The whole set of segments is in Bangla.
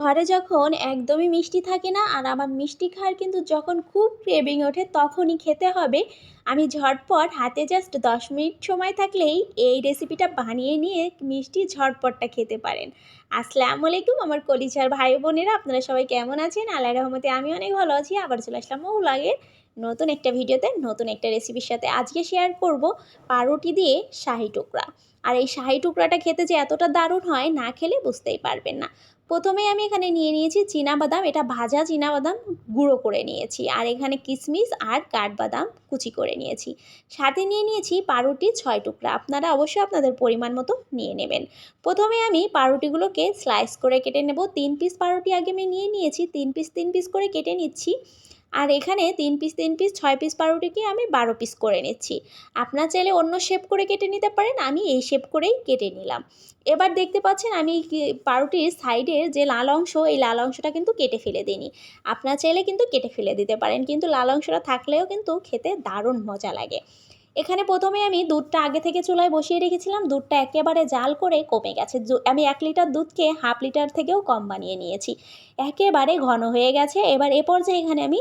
ঘরে যখন একদমই মিষ্টি থাকে না আর আমার মিষ্টি খাওয়ার কিন্তু যখন খুব ক্রেভিং ওঠে তখনই খেতে হবে। আমি ঝটপট হাতে জাস্ট দশ মিনিট সময় থাকলেই এই রেসিপিটা বানিয়ে নিয়ে মিষ্টি ঝটপটটা খেতে পারেন। আসসালামু আলাইকুম আমার কলিচার ভাই বোনেরা, আপনারা সবাই কেমন আছেন? আল্লাহ রহমতে আমি অনেক ভালো আছি। আবার চলে আসলাম লাগে নতুন একটা ভিডিওতে নতুন একটা রেসিপির সাথে আজকে শেয়ার করব পাউরুটি দিয়ে শাহি টুকরা। আর এই শাহি টুকরাটা খেতে যে এতটা দারুণ হয়, না খেলে বুঝতেই পারবেন না। প্রথমে আমি এখানে নিয়ে নিয়েছি বাদাম এটা ভাজা বাদাম গুঁড়ো করে নিয়েছি। আর এখানে কিশমিশ আর কাঠবাদাম কুচি করে নিয়েছি। সাথে নিয়ে নিয়েছি পাউরুটি ছয় টুকরা। আপনারা অবশ্যই আপনাদের পরিমাণ মতো নিয়ে নেবেন। প্রথমে আমি পাউরুটিগুলোকে স্লাইস করে কেটে নেব। তিন পিস পাউরুটি আগে আমি নিয়ে নিয়েছি। তিন পিস তিন পিস করে কেটে নিচ্ছি। আর এখানে তিন পিস তিন পিস ছয় পিস পাউরুটিকে আমি বারো পিস করে নিচ্ছি। আপনার চাইলে অন্য শেপ করে কেটে নিতে পারেন, আমি এই শেপ করেই কেটে নিলাম। এবার দেখতে পাচ্ছেন আমি পাউরুটির সাইডের যে লাল অংশ, এই লাল অংশটা কিন্তু কেটে ফেলে দিইনি। আপনার চাইলে কিন্তু কেটে ফেলে দিতে পারেন, কিন্তু লাল অংশটা থাকলেও কিন্তু খেতে দারুণ মজা লাগে। এখানে প্রথমে আমি দুধটা আগে থেকে চুলায় বসিয়ে রেখেছিলাম, দুধটা একেবারে জাল করে কমে গেছে। আমি এক লিটার দুধকে হাফ লিটার থেকেও কম বানিয়ে নিয়েছি। একেবারে ঘন হয়ে গেছে। এবার এ পর্যায়ে এখানে আমি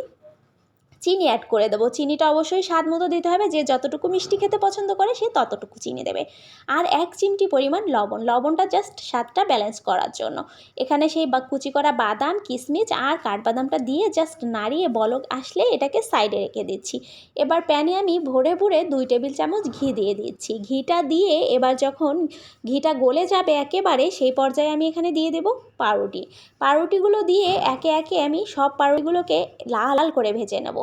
চিনি অ্যাড করে দেবো। চিনিটা অবশ্যই স্বাদ মতো দিতে হবে, যে যতটুকু মিষ্টি খেতে পছন্দ করে সে ততটুকু চিনি দেবে। আর এক চিমটি পরিমাণ লবণ, লবণটা জাস্ট স্বাদটা ব্যালেন্স করার জন্য। এখানে সেই বা, কুচি করা বাদাম কিশমিশ আর কাঠবাদামটা দিয়ে জাস্ট নাড়িয়ে বলক আসলে এটাকে সাইডে রেখে দিচ্ছি। এবার প্যানে আমি ভরে ভরে দুই টেবিল চামচ ঘি দিয়ে দিচ্ছি। ঘিটা দিয়ে এবার যখন ঘিটা গলে যাবে একেবারে, সেই পর্যায়ে আমি এখানে দিয়ে দেব পাউরুটি। পাউরুটিগুলো দিয়ে একে একে আমি সব পাউরুটিগুলোকে লাল লাল করে ভেজে নেব।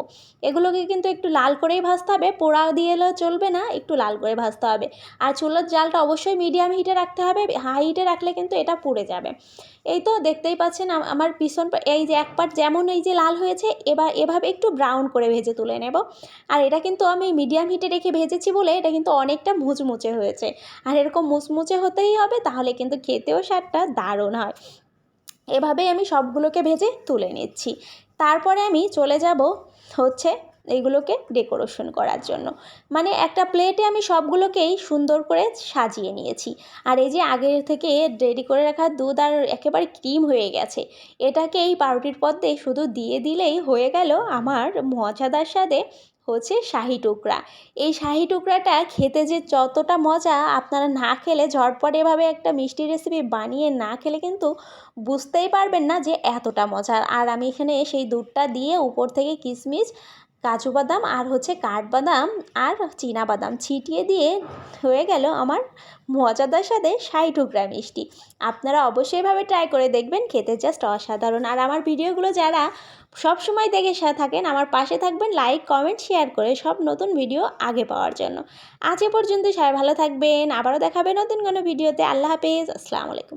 এগুলোকে কিন্তু একটু লাল করেই ভাজতে হবে, পোড়া দিয়ে এলেও চলবে না, একটু লাল করে ভাজতে হবে। আর চুলোর জালটা অবশ্যই মিডিয়াম হিটে রাখতে হবে হাই হিটে রাখলে কিন্তু এটা পুড়ে যাবে। এই তো দেখতেই পাচ্ছেন আমার পিছন এই যে এক পাট যেমন এই যে লাল হয়েছে, এবার এভাবে একটু ব্রাউন করে ভেজে তুলে নেব। আর এটা কিন্তু আমি মিডিয়াম হিটে রেখে ভেজেছি বলে এটা কিন্তু অনেকটা মুচমুচে হয়েছে। আর এরকম মুচমুচে হতেই হবে, তাহলে কিন্তু খেতেও স্বাদটা দারুণ হয়। এভাবেই আমি সবগুলোকে ভেজে তুলে নিচ্ছি। তারপরে আমি চলে যাব হচ্ছে এইগুলোকে ডেকোরেশন করার জন্য। মানে একটা প্লেটে আমি সবগুলোকেই সুন্দর করে সাজিয়ে নিয়েছি। আর এই যে আগে থেকে রেডি করে রাখা দুধ আর একেবারে ক্রিম হয়ে গেছে, এটাকে এই পাউরুটির পদ্মে শুধু দিয়ে দিলেই হয়ে গেল আমার মজাদার সাথে হচ্ছে শাহি টুকরা। এই শাহি টুকরাটা খেতে যে যতটা মজা, আপনারা না খেলে ঝটপট এভাবে একটা মিষ্টি রেসিপি বানিয়ে না খেলে কিন্তু বুঝতেই পারবেন না যে এতটা মজার। আর আমি এখানে সেই দুধটা দিয়ে উপর থেকে কিশমিশ কাজু বাদাম আর হচ্ছে কাঠবাদাম আর বাদাম ছিটিয়ে দিয়ে হয়ে গেল আমার মজাদার সাথে ষাট টুকরা মিষ্টি। আপনারা অবশ্যইভাবে ট্রাই করে দেখবেন, খেতে জাস্ট অসাধারণ। আর আমার ভিডিওগুলো যারা সব সময় দেখে থাকেন, আমার পাশে থাকবেন লাইক কমেন্ট শেয়ার করে সব নতুন ভিডিও আগে পাওয়ার জন্য। আজ এ পর্যন্ত সবাই ভালো থাকবেন। আবারও দেখাবে নতুন কোনো ভিডিওতে আল্লাহ হাফেজ। আসসালামু আলাইকুম।